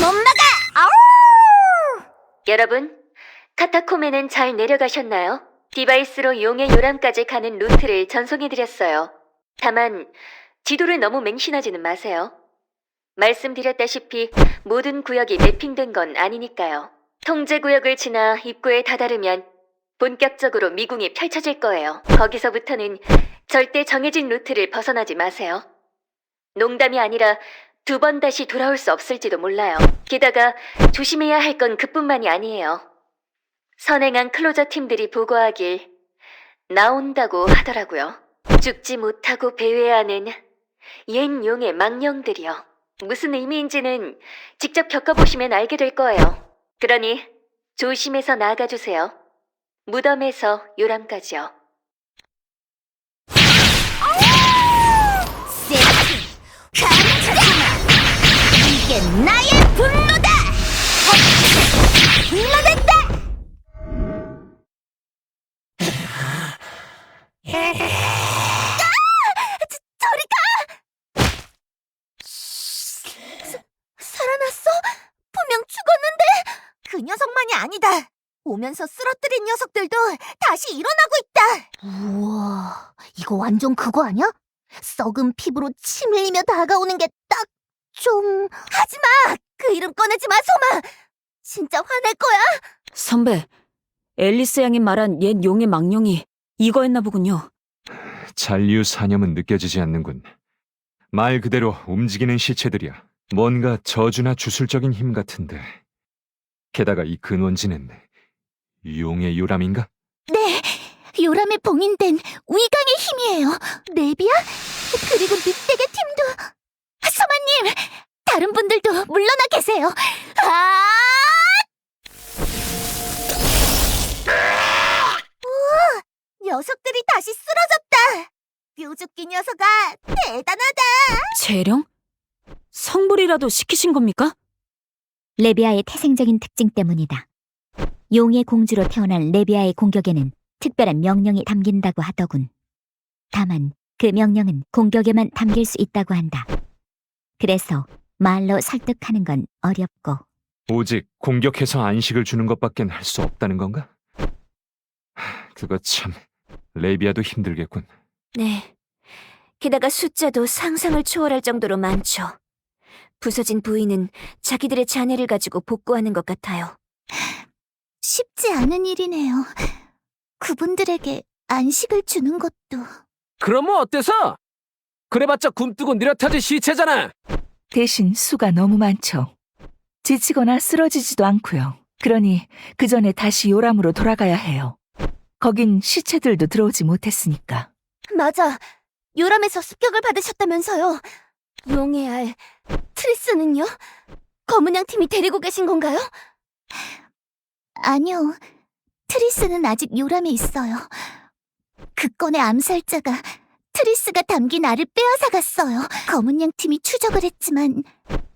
못 막아! 아우! 여러분, 카타콤에는 잘 내려가셨나요? 디바이스로 용의 요람까지 가는 루트를 전송해드렸어요. 다만, 지도를 너무 맹신하지는 마세요. 말씀드렸다시피 모든 구역이 매핑된 건 아니니까요. 통제 구역을 지나 입구에 다다르면 본격적으로 미궁이 펼쳐질 거예요. 거기서부터는 절대 정해진 루트를 벗어나지 마세요. 농담이 아니라 두 번 다시 돌아올 수 없을지도 몰라요. 게다가 조심해야 할 건 그뿐만이 아니에요. 선행한 클로저 팀들이 보고하길 나온다고 하더라고요. 죽지 못하고 배회하는 옛 용의 망령들이요. 무슨 의미인지는 직접 겪어보시면 알게 될 거예요. 그러니 조심해서 나아가주세요. 무덤에서 요람까지요. 섹시! 감춰주마! 이게 나의 분노다! 헛! 분노된다! 저리 가! 사, 살아났어? 분명 죽었는데! 그 녀석만이 아니다! 오면서 쓰러뜨린 녀석들도 다시 일어나고 있다! 우와, 이거 완전 그거 아니야? 썩은 피부로 침 흘리며 다가오는 게 딱 좀... 하지마! 그 이름 꺼내지 마, 소마! 진짜 화낼 거야? 선배, 앨리스 양이 말한 옛 용의 망령이 이거였나 보군요. 잔류 사념은 느껴지지 않는군. 말 그대로 움직이는 시체들이야. 뭔가 저주나 주술적인 힘 같은데. 게다가 이 근원지는 용의 요람인가? 네, 요람에 봉인된 위강의 힘이에요. 네비야? 그리고 늑대계 팀도... 소마님! 다른 분들도 물러나 계세요. 아! 우와, 녀석들이 다시 쓰러졌다. 뾰족기 녀석아, 대단하다. 재령? 성불이라도 시키신 겁니까? 레비아의 태생적인 특징 때문이다. 용의 공주로 태어난 레비아의 공격에는 특별한 명령이 담긴다고 하더군. 다만 그 명령은 공격에만 담길 수 있다고 한다. 그래서 말로 설득하는 건 어렵고 오직 공격해서 안식을 주는 것밖엔 할 수 없다는 건가? 하, 그거 참 레비아도 힘들겠군. 네. 게다가 숫자도 상상을 초월할 정도로 많죠. 부서진 부위는 자기들의 자네를 가지고 복구하는 것 같아요. 쉽지 않은 일이네요. 그분들에게 안식을 주는 것도. 그럼 뭐 어때서? 그래봤자 굶뜨고 느려터진 시체잖아. 대신 수가 너무 많죠. 지치거나 쓰러지지도 않고요. 그러니 그 전에 다시 요람으로 돌아가야 해요. 거긴 시체들도 들어오지 못했으니까. 맞아. 요람에서 습격을 받으셨다면서요. 용의 알, 트리스는요? 검은양 팀이 데리고 계신 건가요? 아니요. 트리스는 아직 요람에 있어요. 그 건의 암살자가 트리스가 담긴 알을 빼앗아 갔어요. 검은 양 팀이 추적을 했지만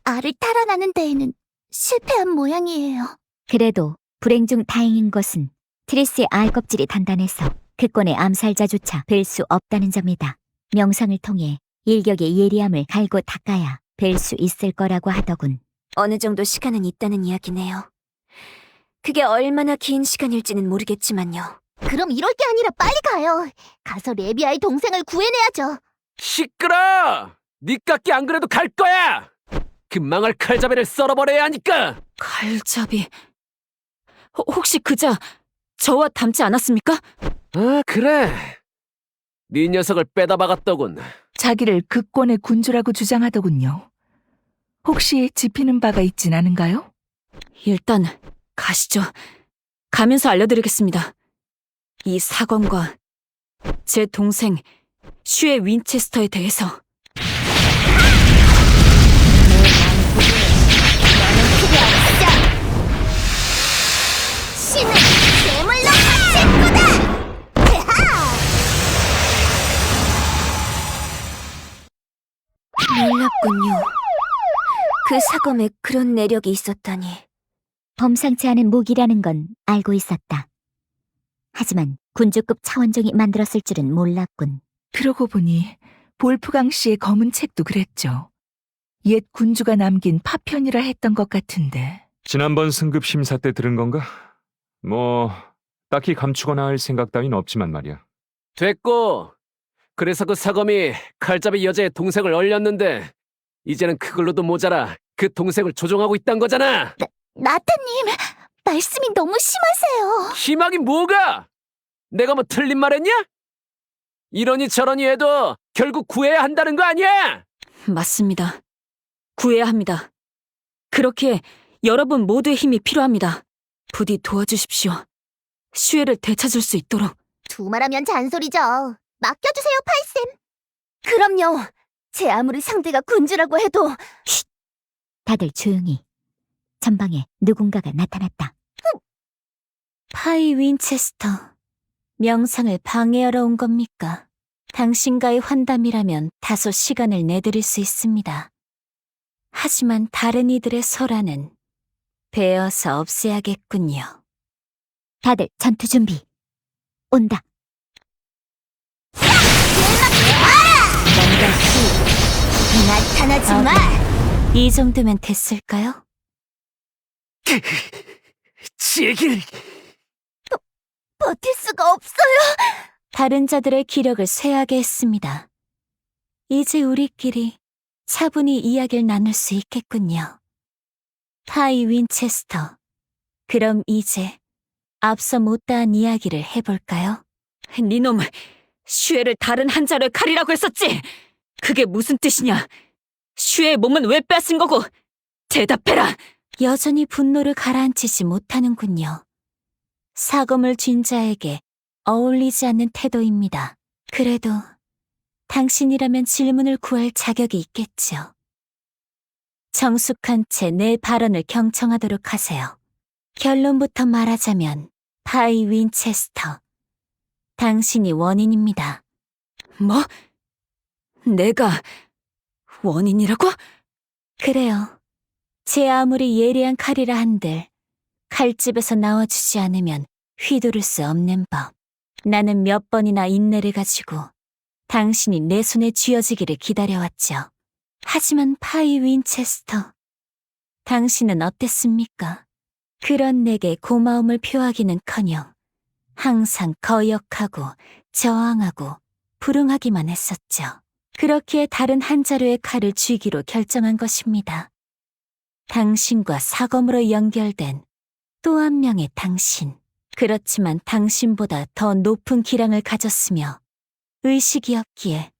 알을 탈환하는 데에는 실패한 모양이에요. 그래도 불행 중 다행인 것은 트리스의 알 껍질이 단단해서 그건의 암살자조차 뵐 수 없다는 점이다. 명상을 통해 일격의 예리함을 갈고 닦아야 뵐 수 있을 거라고 하더군. 어느 정도 시간은 있다는 이야기네요. 그게 얼마나 긴 시간일지는 모르겠지만요. 그럼 이럴 게 아니라 빨리 가요. 가서 레비아의 동생을 구해내야죠. 시끄러! 니깎기 안 그래도 갈 거야! 그 망할 칼자배를 썰어버려야 하니까! 칼잡이. 혹- 혹시 그자 저와 닮지 않았습니까? 아, 그래. 네 녀석을 빼다 박았더군. 자기를 극권의 군주라고 주장하더군요. 혹시 지피는 바가 있진 않은가요? 일단 가시죠. 가면서 알려드리겠습니다. 이 사건과 제 동생 슈의 윈체스터에 대해서 신은 괴물로 바칠 거다! 놀랍군요. 그 사검에 그런 내력이 있었다니. 범상치 않은 무기라는 건 알고 있었다. 하지만 군주급 차원종이 만들었을 줄은 몰랐군. 그러고 보니 볼프강 씨의 검은 책도 그랬죠. 옛 군주가 남긴 파편이라 했던 것 같은데. 지난번 승급 심사 때 들은 건가? 뭐 딱히 감추거나 할 생각 따윈 없지만 말이야. 됐고. 그래서 그 사검이 칼잡이 여자의 동생을 얼렸는데 이제는 그걸로도 모자라 그 동생을 조종하고 있단 거잖아. 나타님, 말씀이 너무 심하세요. 희망이 뭐가? 내가 뭐 틀린 말했냐? 이러니 저러니 해도 결국 구해야 한다는 거 아니야? 맞습니다. 구해야 합니다. 그렇게 여러분 모두의 힘이 필요합니다. 부디 도와주십시오. 슈에를 되찾을 수 있도록. 두말하면 잔소리죠. 맡겨주세요, 파이쌤. 그럼요. 제 아무리 상대가 군주라고 해도 다들 조용히. 전방에 누군가가 나타났다. 파이 윈체스터, 명상을 방해하러 온 겁니까? 당신과의 환담이라면 다소 시간을 내드릴 수 있습니다. 하지만 다른 이들의 소라는 베어서 없애야겠군요. 다들 전투 준비. 온다. 나타나지 아, 마. 이 정도면 됐을까요? 제길 버틸 수가 없어요. 다른 자들의 기력을 쇠하게 했습니다. 이제 우리끼리 차분히 이야기를 나눌 수 있겠군요. 파이 윈체스터. 그럼 이제 앞서 못다한 이야기를 해볼까요? 니놈, 슈에를 다른 한자로의 칼이라고 했었지? 그게 무슨 뜻이냐? 슈에의 몸은 왜 뺏은 거고? 대답해라! 여전히 분노를 가라앉히지 못하는군요. 사검을 쥔 자에게 어울리지 않는 태도입니다. 그래도 당신이라면 질문을 구할 자격이 있겠죠. 정숙한 채 내 발언을 경청하도록 하세요. 결론부터 말하자면 파이 윈체스터. 당신이 원인입니다. 뭐? 내가 원인이라고? 그래요. 제 아무리 예리한 칼이라 한들 칼집에서 나와주지 않으면 휘두를 수 없는 법. 나는 몇 번이나 인내를 가지고 당신이 내 손에 쥐어지기를 기다려왔죠. 하지만 파이 윈체스터, 당신은 어땠습니까? 그런 내게 고마움을 표하기는커녕 항상 거역하고 저항하고 불응하기만 했었죠. 그렇기에 다른 한 자루의 칼을 쥐기로 결정한 것입니다. 당신과 사검으로 연결된 또 한 명의 당신. 그렇지만 당신보다 더 높은 기량을 가졌으며 의식이 없기에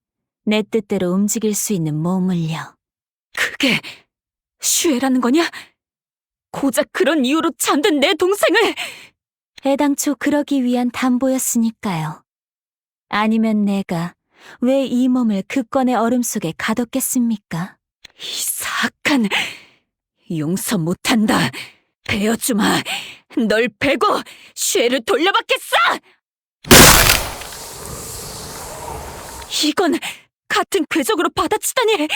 내 뜻대로 움직일 수 있는 몸을요. 그게 슈에라는 거냐? 고작 그런 이유로 잠든 내 동생을! 애당초 그러기 위한 담보였으니까요. 아니면 내가 왜 이 몸을 극권의 얼음 속에 가뒀겠습니까? 이 사악한 용서 못한다. 베어주마, 널 베고 슈에를 돌려받겠어! 이건 같은 궤적으로 받아치다니!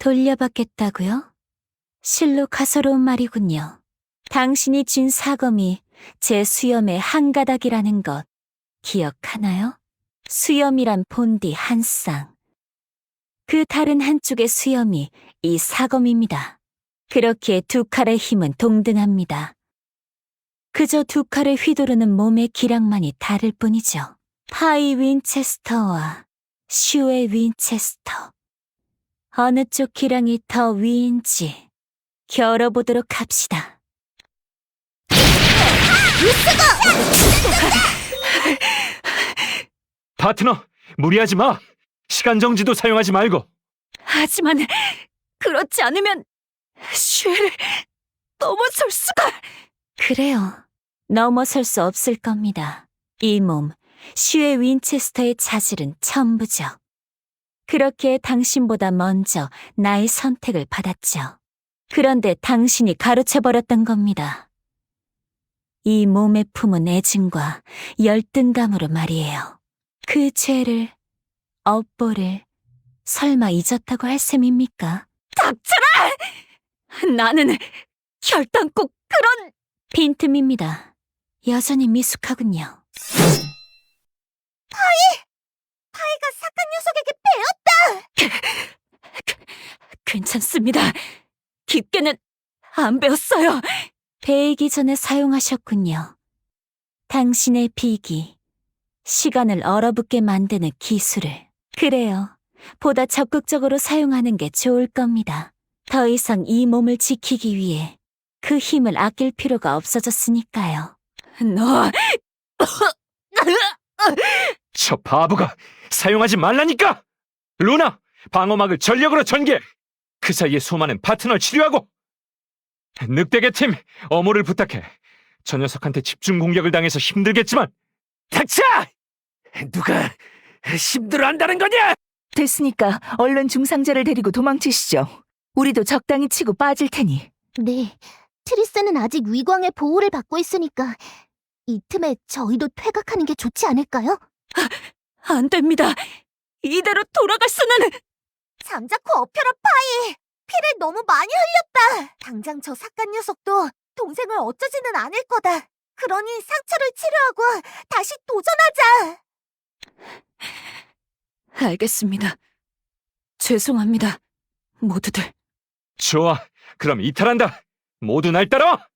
돌려받겠다고요? 실로 가소로운 말이군요. 당신이 쥔 사검이 제 수염의 한 가닥이라는 것 기억하나요? 수염이란 본디 한 쌍. 그 다른 한쪽의 수염이 이 사검입니다. 그렇기에 두 칼의 힘은 동등합니다. 그저 두 칼을 휘두르는 몸의 기량만이 다를 뿐이죠. 파이 윈체스터와 슈의 윈체스터. 어느 쪽 기량이 더 위인지 겨뤄보도록 합시다. 파트너, 무리하지 마. 시간 정지도 사용하지 말고. 하지만 그렇지 않으면 슈에를 넘어설 수가... 그래요. 넘어설 수 없을 겁니다. 이 몸, 슈의 윈체스터의 자질은 천부죠. 그렇게 당신보다 먼저 나의 선택을 받았죠. 그런데 당신이 가로채버렸던 겁니다. 이 몸에 품은 애증과 열등감으로 말이에요. 그 죄를, 업보를 설마 잊었다고 할 셈입니까? 닥쳐라! 나는 꼭 그런... 빈틈입니다. 여전히 미숙하군요. 파이가 사탄 녀석에게 배웠다. 괜찮습니다. 깊게는 안 배웠어요. 배이기 전에 사용하셨군요. 당신의 비기, 시간을 얼어붙게 만드는 기술을. 그래요. 보다 적극적으로 사용하는 게 좋을 겁니다. 더 이상 이 몸을 지키기 위해 그 힘을 아낄 필요가 없어졌으니까요. 너 저 바보가 사용하지 말라니까! 루나, 방어막을 전력으로 전개! 그 사이에 수많은 파트너를 치료하고! 늑대계 팀, 어모를 부탁해. 저 녀석한테 집중 공격을 당해서 힘들겠지만, 닥쳐! 누가 힘들어한다는 거냐? 됐으니까 얼른 중상자를 데리고 도망치시죠. 우리도 적당히 치고 빠질 테니. 네, 트리스는 아직 위광의 보호를 받고 있으니까 이 틈에 저희도 퇴각하는 게 좋지 않을까요? 안 됩니다. 이대로 돌아갈 수는 잠자코 엎혀라 파이! 피를 너무 많이 흘렸다! 당장 저 삭간 녀석도 동생을 어쩌지는 않을 거다. 그러니 상처를 치료하고 다시 도전하자! 알겠습니다. 죄송합니다. 모두들. 좋아. 그럼 이탈한다. 모두 날 따라와!